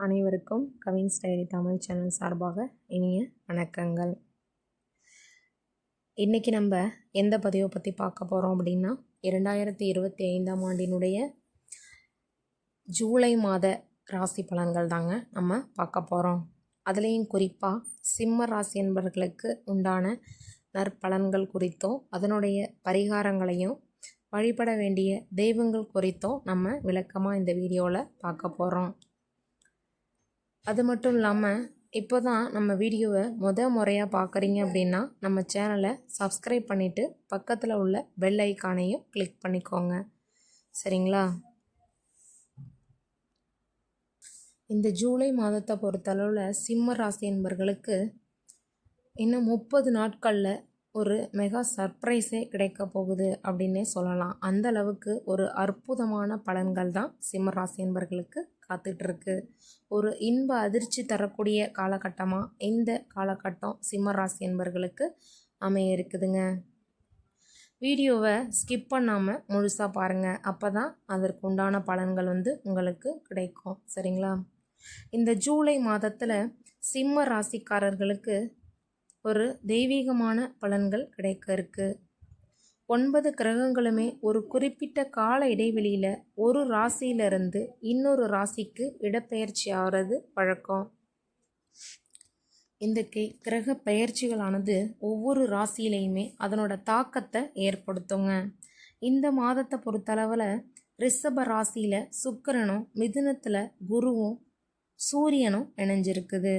அனைவருக்கும் Kavin diary Tamil channel சார்பாக இனிய வணக்கங்கள். இன்றைக்கி நம்ம எந்த பதிவை பற்றி பார்க்க போகிறோம் அப்படின்னா இரண்டாயிரத்தி இருபத்தி ஐந்தாம் ஆண்டினுடைய ஜூலை மாத ராசி பலன்கள் தாங்க நம்ம பார்க்க போகிறோம் அதுலேயும் குறிப்பாக சிம்ம ராசி என்பவர்களுக்கு உண்டான நற்பலன்கள் குறித்தும் அதனுடைய பரிகாரங்களையும் வழிபட வேண்டிய தெய்வங்கள் குறித்தும் நம்ம விளக்கமாக இந்த வீடியோவில் பார்க்க போகிறோம் அது மட்டும் இல்லாமல் இப்போ தான் நம்ம வீடியோவை முத முறையாக பார்க்குறீங்க அப்படின்னா நம்ம சேனலை சப்ஸ்கிரைப் பண்ணிவிட்டு பக்கத்தில் உள்ள பெல் ஐக்கானையும் கிளிக் பண்ணிக்கோங்க. சரிங்களா? இந்த ஜூலை மாதத்தை பொறுத்தளவில் சிம்ம ராசி என்பர்களுக்கு இன்னும் முப்பது நாட்களில் ஒரு மெகா சர்ப்ரைஸே கிடைக்க போகுது அப்படின்னே சொல்லலாம். அந்த அளவுக்கு ஒரு அற்புதமான பலன்கள் தான் சிம்மராசி என்பர்களுக்கு என்பவர்களுக்கு காத்துட்ருக்கு. ஒரு இன்ப அதிர்ச்சி தரக்கூடிய காலகட்டமாக இந்த காலகட்டம் சிம்மராசி என்பர்களுக்கு என்பவர்களுக்கு அமைய இருக்குதுங்க? வீடியோவை ஸ்கிப் பண்ணாமல் முழுசாக பாருங்கள் அப்போ தான் அதற்கு உண்டான பலன்கள் வந்து உங்களுக்கு கிடைக்கும். சரிங்களா? இந்த ஜூலை மாதத்தில் சிம்ம ராசிக்காரர்களுக்கு ஒரு தெய்வீகமான பலன்கள் கிடைக்க இருக்கு ஒன்பது கிரகங்களுமே ஒரு குறிப்பிட்ட கால இடைவெளியில் ஒரு ராசியிலிருந்து இன்னொரு ராசிக்கு இடப்பெயர்ச்சி ஆகிறது வழக்கம். இந்த கே கிரக பெயர்ச்சிகளானது ஒவ்வொரு ராசியிலையுமே அதனோட தாக்கத்தை ஏற்படுத்துங்க. இந்த மாதத்தை பொறுத்தளவில் ரிஷப ராசியில் சுக்கரனும் மிதுனத்தில் குருவும் சூரியனும் இணைஞ்சிருக்குது.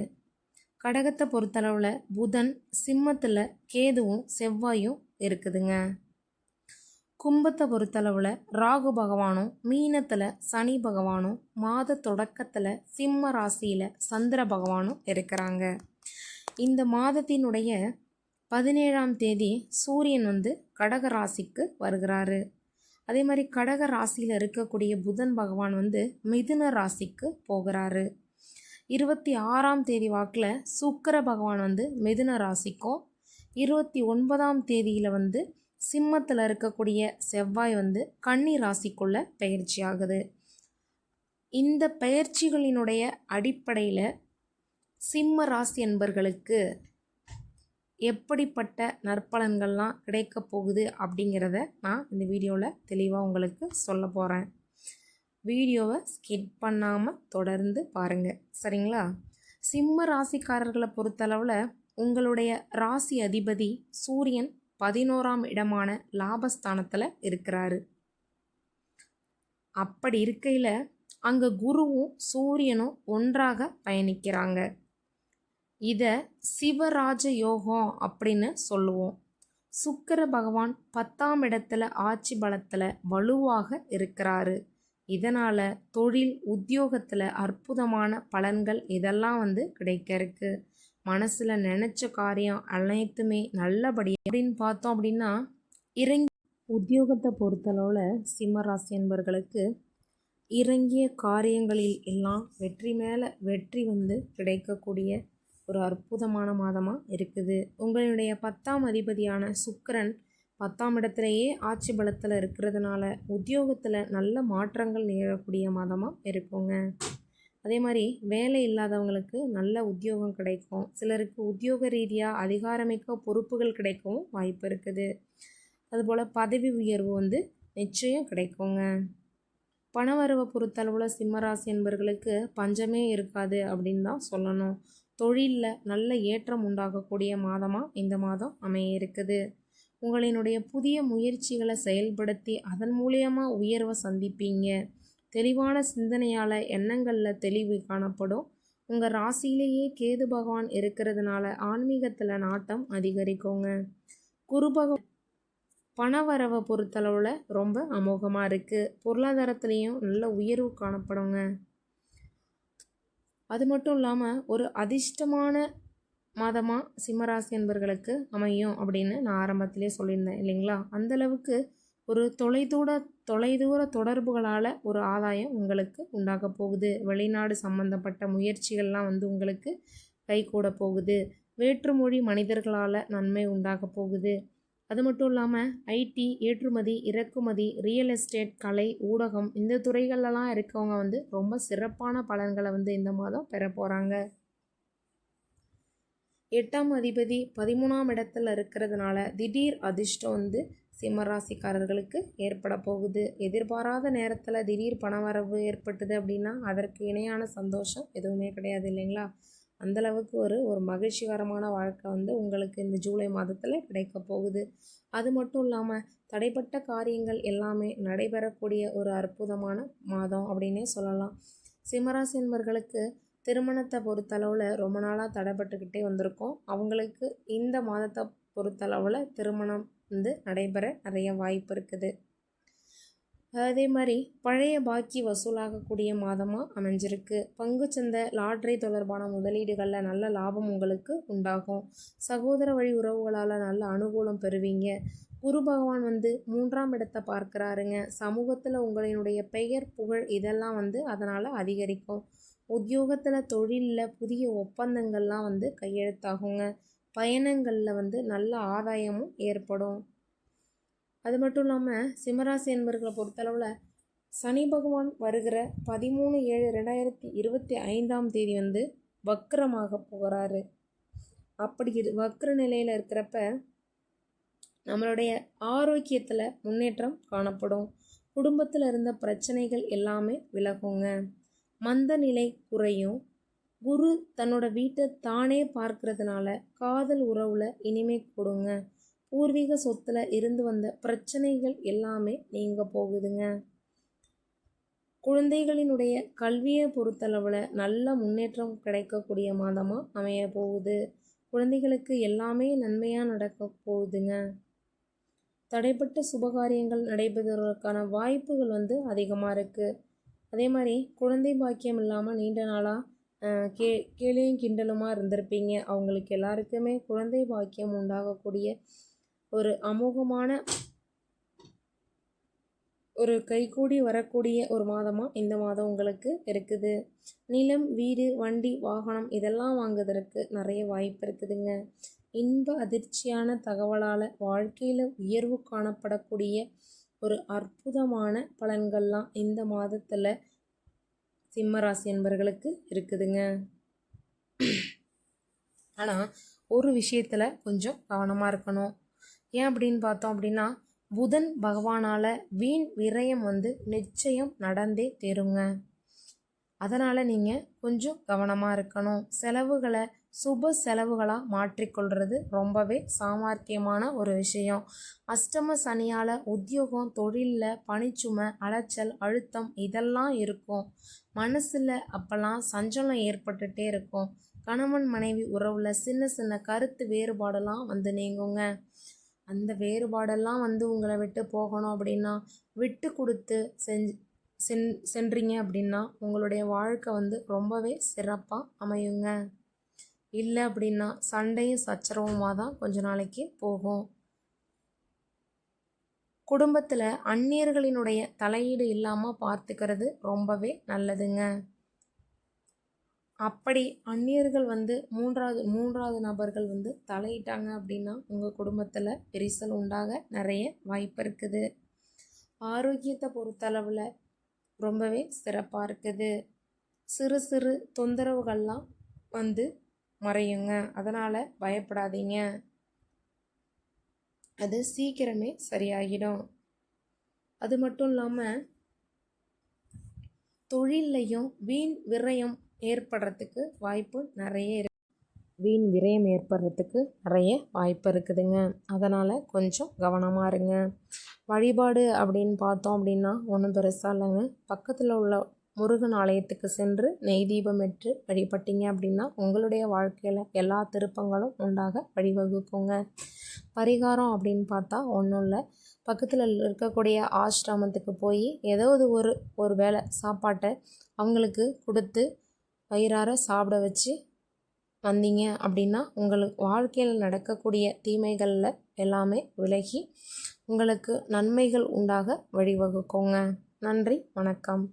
கடகத்தை பொறுத்தளவில் புதன் சிம்மத்தில் கேதுவும் செவ்வாயும் இருக்குதுங்க. கும்பத்தை பொறுத்தளவில் ராகு பகவானும் மீனத்தில் சனி பகவானும் மாத தொடக்கத்தில் சிம்ம ராசியில் சந்திர பகவானும் இருக்கிறாங்க. இந்த மாதத்தினுடைய பதினேழாம் தேதி சூரியன் வந்து கடக ராசிக்கு வருகிறாரு. அதே மாதிரி கடக ராசியில் இருக்கக்கூடிய புதன் பகவான் வந்து மிதுன ராசிக்கு போகிறாரு. இருபத்தி ஆறாம் தேதி வாக்கில் சுக்கர பகவான் வந்து மிதுன ராசிக்கும். இருபத்தி ஒன்பதாம் தேதியில் வந்து சிம்மத்தில் இருக்கக்கூடிய செவ்வாய் வந்து கன்னி ராசிக்குள்ள பயிற்சி ஆகுது. இந்த பயிற்சிகளினுடைய அடிப்படையில் சிம்ம ராசி என்பர்களுக்கு எப்படிப்பட்ட நற்பலன்கள்லாம் கிடைக்க போகுது அப்படிங்கிறத நான் இந்த வீடியோவில் தெளிவாக உங்களுக்கு சொல்ல போகிறேன் வீடியோவை ஸ்கிப் பண்ணாமல் தொடர்ந்து பாருங்கள் சரிங்களா? சிம்ம ராசிக்காரர்களை பொறுத்தளவில் உங்களுடைய ராசி அதிபதி சூரியன் பதினோராம் இடமான லாபஸ்தானத்தில் இருக்கிறாரு. அப்படி இருக்கையில் அங்கே குருவும் சூரியனும் ஒன்றாக பயணிக்கிறாங்க. இதை சிவராஜ யோகம் அப்படின்னு சொல்லுவோம். சுக்கர பகவான் பத்தாம் இடத்துல ஆட்சி பலத்தில் வலுவாக இருக்கிறாரு. இதனால் தொழில் உத்தியோகத்தில் அற்புதமான பலன்கள் இதெல்லாம் வந்து கிடைக்க இருக்கு மனசில் நினச்ச காரியம் அனைத்துமே நல்லபடி அப்படின்னு பார்த்தோம் அப்படின்னா இறங்கி உத்தியோகத்தை பொறுத்தளவில் சிம்மராசி என்பர்களுக்கு இறங்கிய காரியங்களில் எல்லாம் வெற்றி மேலே வெற்றி வந்து கிடைக்கக்கூடிய ஒரு அற்புதமான மாதமாக இருக்குது. உங்களுடைய பத்தாம் அதிபதியான சுக்கரன் பத்தாம் இடத்துலையே ஆட்சி பலத்தில் இருக்கிறதுனால உத்தியோகத்தில் நல்ல மாற்றங்கள் நிகழக்கூடிய மாதமாக இருக்குங்க அதே மாதிரி வேலை இல்லாதவங்களுக்கு நல்ல உத்தியோகம் கிடைக்கும். சிலருக்கு உத்தியோக ரீதியாக அதிகாரமிக்க பொறுப்புகள் கிடைக்கவும் வாய்ப்பு இருக்குது. அதுபோல் பதவி உயர்வு வந்து நிச்சயம் கிடைக்குங்க. பணவரவை பொறுத்தளவில் சிம்மராசி என்பவர்களுக்கு பஞ்சமே இருக்காது அப்படின்னு தான் சொல்லணும். தொழிலில் நல்ல ஏற்றம் உண்டாகக்கூடிய மாதமாக இந்த மாதம் அமைய இருக்குது. உங்களினுடைய புதிய முயற்சிகளை செயல்படுத்தி அதன் மூலியமாக உயர்வை சந்திப்பீங்க. தெளிவான சிந்தனையால் எண்ணங்களில் தெளிவு காணப்படும். உங்கள் ராசியிலேயே கேது பகவான் இருக்கிறதுனால ஆன்மீகத்தில் நாட்டம் அதிகரிக்குங்க. குரு பகவான் பணவரவை பொறுத்தளவில் ரொம்ப அமோகமாக இருக்குது பொருளாதாரத்துலேயும் நல்ல உயர்வு காணப்படுங்க. அது மட்டும் இல்லாமல் ஒரு அதிர்ஷ்டமான மாதமாக சிம்மராசி என்பர்களுக்கு அமையும் அப்படின்னு நான் ஆரம்பத்திலே சொல்லியிருந்தேன் இல்லைங்களா? அந்தளவுக்கு ஒரு தொலைதூர தொலைதூர தொடர்புகளால் ஒரு ஆதாயம் உங்களுக்கு உண்டாக போகுது. வெளிநாடு சம்மந்தப்பட்ட முயற்சிகள்லாம் வந்து உங்களுக்கு கை கூட போகுது வேற்றுமொழி மனிதர்களால் நன்மை உண்டாக போகுது. அது மட்டும் இல்லாமல் ஐடி ஏற்றுமதி இறக்குமதி ரியல் எஸ்டேட் கலை ஊடகம் இந்த துறைகளெல்லாம் இருக்கவங்க வந்து ரொம்ப சிறப்பான பலன்களை வந்து இந்த மாதம் பெற போகிறாங்க எட்டாம் அதிபதி பதிமூணாம் இடத்துல இருக்கிறதுனால திடீர் அதிர்ஷ்டம் வந்து சிம்மராசிக்காரர்களுக்கு ஏற்பட போகுது. எதிர்பாராத நேரத்தில் திடீர் பணவரவு ஏற்பட்டது அப்படின்னா அதற்கு இணையான சந்தோஷம் எதுவுமே கிடையாது இல்லைங்களா? அந்தளவுக்கு ஒரு ஒரு மகிழ்ச்சிகரமான வாழ்க்கை வந்து உங்களுக்கு இந்த ஜூலை மாதத்தில் கிடைக்க போகுது. அது மட்டும் இல்லாமல் தடைப்பட்ட காரியங்கள் எல்லாமே நடைபெறக்கூடிய ஒரு அற்புதமான மாதம் அப்படின்னே சொல்லலாம். சிம்மராசி என்பர்களுக்கு திருமணத்தை பொறுத்தளவில் ரொம்ப நாளாக தடைப்பட்டுக்கிட்டே வந்திருக்கோம். அவங்களுக்கு இந்த மாதத்தை பொறுத்தளவில் திருமணம் வந்து நடைபெற நிறைய வாய்ப்பு இருக்குது. அதே மாதிரி பழைய பாக்கி வசூலாகக்கூடிய மாதமாக அமைஞ்சிருக்கு. பங்குச்சந்தை லாட்ரி தொடர்பான முதலீடுகளில் நல்ல லாபம் உங்களுக்கு உண்டாகும். சகோதர வழி உறவுகளால் நல்ல அனுகூலம் பெறுவீங்க. குரு பகவான் வந்து மூன்றாம் இடத்தை பார்க்குறாருங்க. சமூகத்தில் உங்களினுடைய பெயர் புகழ் இதெல்லாம் வந்து அதனால் அதிகரிக்கும். உத்தியோகத்தில் தொழிலில் புதிய ஒப்பந்தங்கள்லாம் வந்து கையெழுத்தாகுங்க. பயணங்களில் வந்து நல்ல ஆதாயமும் ஏற்படும். அது மட்டும் இல்லாமல் சிம்மராசி என்பர்களை பொறுத்தளவில் சனி பகவான் வருகிற பதிமூணு ஏழு ரெண்டாயிரத்தி இருபத்தி ஐந்தாம் தேதி வந்து வக்கரமாக போகிறாரு அப்படி இது வக்கர நிலையில் இருக்கிறப்ப நம்மளுடைய ஆரோக்கியத்தில் முன்னேற்றம் காணப்படும். குடும்பத்தில் இருந்த பிரச்சனைகள் எல்லாமே விலகுங்க. மந்த நிலை குறையும். குரு தன்னோட வீட்டை தானே பார்க்கறதுனால காதல் உறவில் இனிமை கொடுங்க. பூர்வீக சொத்தில் இருந்து வந்த பிரச்சனைகள் எல்லாமே நீங்க போகுதுங்க. குழந்தைகளினுடைய கல்வியை பொறுத்தளவில் நல்ல முன்னேற்றம் கிடைக்கக்கூடிய மாதமாக அமைய போகுது. குழந்தைகளுக்கு எல்லாமே நன்மையாக நடக்க போகுதுங்க. தடைப்பட்ட சுபகாரியங்கள் நடைபெறுவதற்கான வாய்ப்புகள் வந்து அதிகமாக இருக்குது அதே மாதிரி குழந்தை பாக்கியம் இல்லாமல் நீண்ட நாளாக கே கேலியும் கிண்டலுமாக இருந்திருப்பீங்க. அவங்களுக்கு எல்லாருக்குமே குழந்தை பாக்கியம் உண்டாகக்கூடிய ஒரு அமோகமான ஒரு கைகூடி வரக்கூடிய ஒரு மாதமாக இந்த மாதம் உங்களுக்கு இருக்குது. நிலம் வீடு வண்டி வாகனம் இதெல்லாம் வாங்குவதற்கு நிறைய வாய்ப்பு இருக்குதுங்க. இன்ப அதிர்ச்சியான தகவலால் வாழ்க்கையில் உயர்வு காணப்படக்கூடிய ஒரு அற்புதமான பலன்கள்லாம் இந்த மாதத்தில் சிம்மராசி என்பர்களுக்கு இருக்குதுங்க. ஆனால் ஒரு விஷயத்தில் கொஞ்சம் கவனமாக இருக்கணும். ஏன் அப்படின்னு பார்த்தோம் அப்படின்னா புதன் பகவானால் வீண் விரயம் வந்து நிச்சயம் நடந்தே தேருங்க. அதனால் நீங்கள் கொஞ்சம் கவனமாக இருக்கணும். செலவுகளை சுப செலவுகளாக மாற்றிக்கொள்வது ரொம்பவே சாமர்த்தியமான ஒரு விஷயம். அஷ்டம சனியால் உத்தியோகம் தொழிலில் பணிச்சுமை அலைச்சல் அழுத்தம் இதெல்லாம் இருக்கும். மனசில் அப்போல்லாம் சஞ்சலம் ஏற்பட்டுகிட்டே இருக்கும். கணவன் மனைவி உறவில் சின்ன சின்ன கருத்து வேறுபாடெல்லாம் வந்து நீங்குங்க. அந்த வேறுபாடெல்லாம் வந்து உங்களை விட்டு போகணும் அப்படின்னா விட்டு கொடுத்து செஞ்சு சென் சென்றீங்க அப்படின்னா உங்களுடைய வாழ்க்கை வந்து ரொம்பவே சிறப்பாக அமையுங்க. இல்லை அப்படின்னா சண்டையும் சச்சரவுமாக தான் கொஞ்ச நாளைக்கு போகும். குடும்பத்தில் அந்நியர்களினுடைய தலையீடு இல்லாமல் பார்த்துக்கிறது ரொம்பவே நல்லதுங்க. அப்படி அந்நியர்கள் வந்து மூன்றாவது மூன்றாவது நபர்கள் வந்து தலையிட்டாங்க அப்படின்னா உங்கள் குடும்பத்தில் பெரிசல் உண்டாக நிறைய வாய்ப்பு இருக்குது. ஆரோக்கியத்தை பொறுத்தளவில் ரொம்பவே சிறப்பாக இருக்குது. சிறு சிறு தொந்தரவுகள்லாம் வந்து மறையுங்க. அதனால் பயப்படாதீங்க. அது சீக்கிரமே சரியாகிடும். அது மட்டும் இல்லாமல் தொழில்லையும் வீண் விரயம் ஏற்படுறதுக்கு வாய்ப்பு நிறைய இருக்கு. வீண் விரயம் ஏற்படுறதுக்கு நிறைய வாய்ப்பு இருக்குதுங்க. அதனால் கொஞ்சம் கவனமாக இருங்க. வழிபாடு அப்படின்னு பார்த்தோம் அப்படின்னா ஒன்றும் பெருசாக இல்லைங்க. பக்கத்தில் உள்ள முருகன் ஆலயத்துக்கு சென்று நெய் தீபம் ஏற்று வழிபட்டீங்க அப்படின்னா உங்களுடைய வாழ்க்கையில் எல்லா திருப்பங்களும் உண்டாக வழிவகுக்குங்க. பரிகாரம் அப்படின்னு பார்த்தா ஒன்றும் இல்லை. பக்கத்தில் இருக்கக்கூடிய ஆசிரமத்துக்கு போய் ஏதாவது ஒரு ஒரு வேளை சாப்பாட்டை அவங்களுக்கு கொடுத்து வயிறார சாப்பிட வச்சு வந்தீங்க அப்படின்னா உங்களுக்கு வாழ்க்கையில் நடக்கக்கூடிய தீமைகளில் எல்லாமே விலகி உங்களுக்கு நன்மைகள் உண்டாக வழிவகுக்குங்க. நன்றி வணக்கம்.